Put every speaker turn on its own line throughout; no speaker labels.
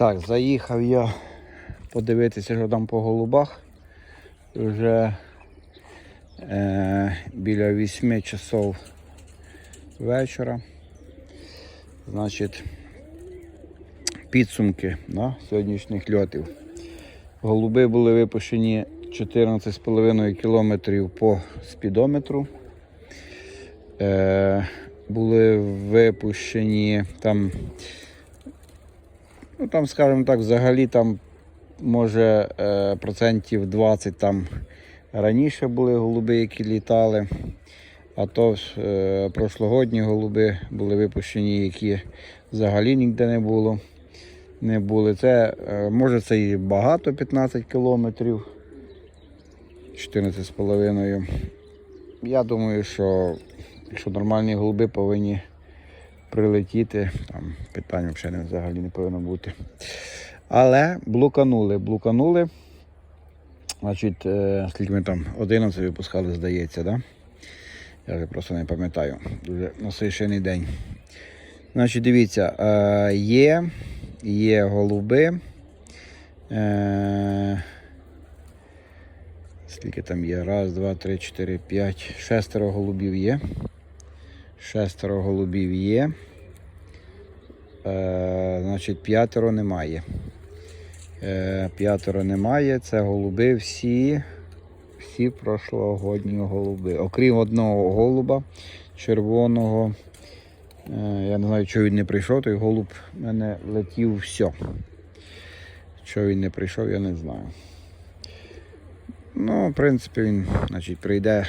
Так, заїхав я подивитися, що там по голубах. Вже е, біля 8 часов вечора. Значить, підсумки да, сьогоднішніх льотів. Голуби були випущені 14,5 кілометрів по спідометру. Е, були випущені там, ну там, скажімо так, взагалі там може е, процентів 20 там раніше були голуби, які літали. А то е, прошлогодні голуби були випущені, які взагалі ніде не було. Не були. Це, е, може це і багато 15 кілометрів. 14,5. Я думаю, що якщо нормальні голуби повинні прилетіти, там питань взагалі взагалі не повинно бути. Але блуканули, блуканули. Значить, е, скільки ми там 11 випускали, здається, да? Я вже просто не пам'ятаю. Дуже насичений день. Значить, дивіться, е, є, є голуби. Е, скільки там є? Раз, два, три, чотири, п'ять. Шестеро голубів є. Шестеро голубів є. Е, значить, п'ятеро немає. Е, п'ятеро немає. Це голуби всі. Всі прошлогодні голуби. Окрім одного голуба червоного. Е, я не знаю, чого він не прийшов, той голуб в мене летів все. Чого він не прийшов, я не знаю. Ну, в принципі, він значить, прийде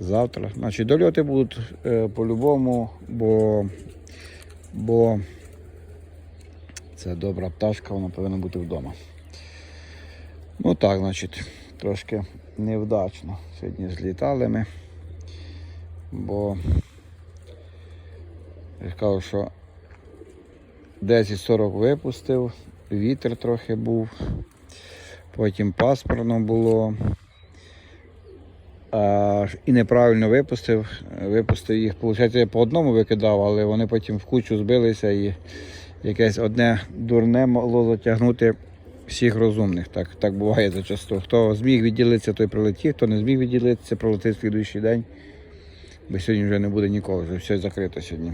завтра. Значить, дольоти будуть е, по-любому, бо, бо це добра пташка, вона повинна бути вдома. Ну так, значить, трошки невдачно. Сьогодні злітали ми, бо я кажу, що 10.40 випустив, вітер трохи був, потім пасмурно було. А, і неправильно випустив. Випустив їх, виходить, я по одному викидав, але вони потім в кучу збилися і якесь одне дурне могло затягнути всіх розумних. Так так буває зачасту. Хто зміг відділитися, той прилетів, хто не зміг відділитися, прилетить слідуючий день. Бо сьогодні вже не буде нікого, вже все закрито сьогодні.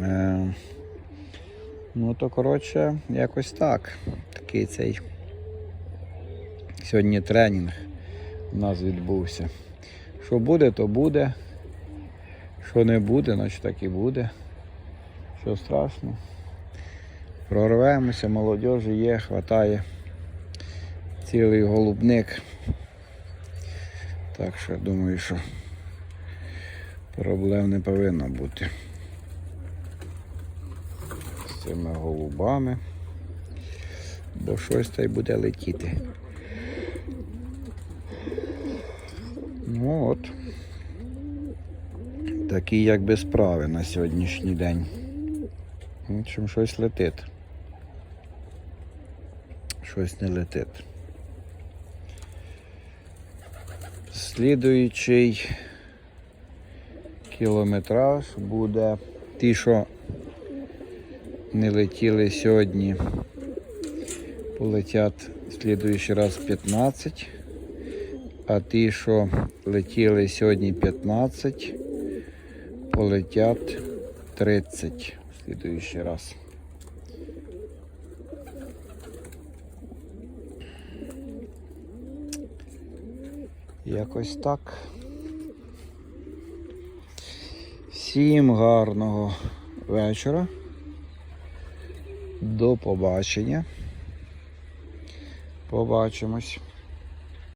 Е, ну то коротше, якось так. Такий цей сьогодні тренінг у нас відбувся. Що буде, то буде. Що не буде, значить так і буде. Що страшно. Прорвемося, молодежі є, хватає. Цілий голубник. Так що думаю, що проблем не повинно бути. З цими голубами. Бо щось та й буде летіти. Ну от. Такі якби справи на сьогоднішній день. В общем, щось летить. Щось не летить. Слідуючий кілометраж буде ті, що не летіли сьогодні, полетять в слідуючий раз 15. А ті, що летіли сьогодні 15, полетять 30 в слідуючий раз. Якось так. Всім гарного вечора. До побачення. Побачимось.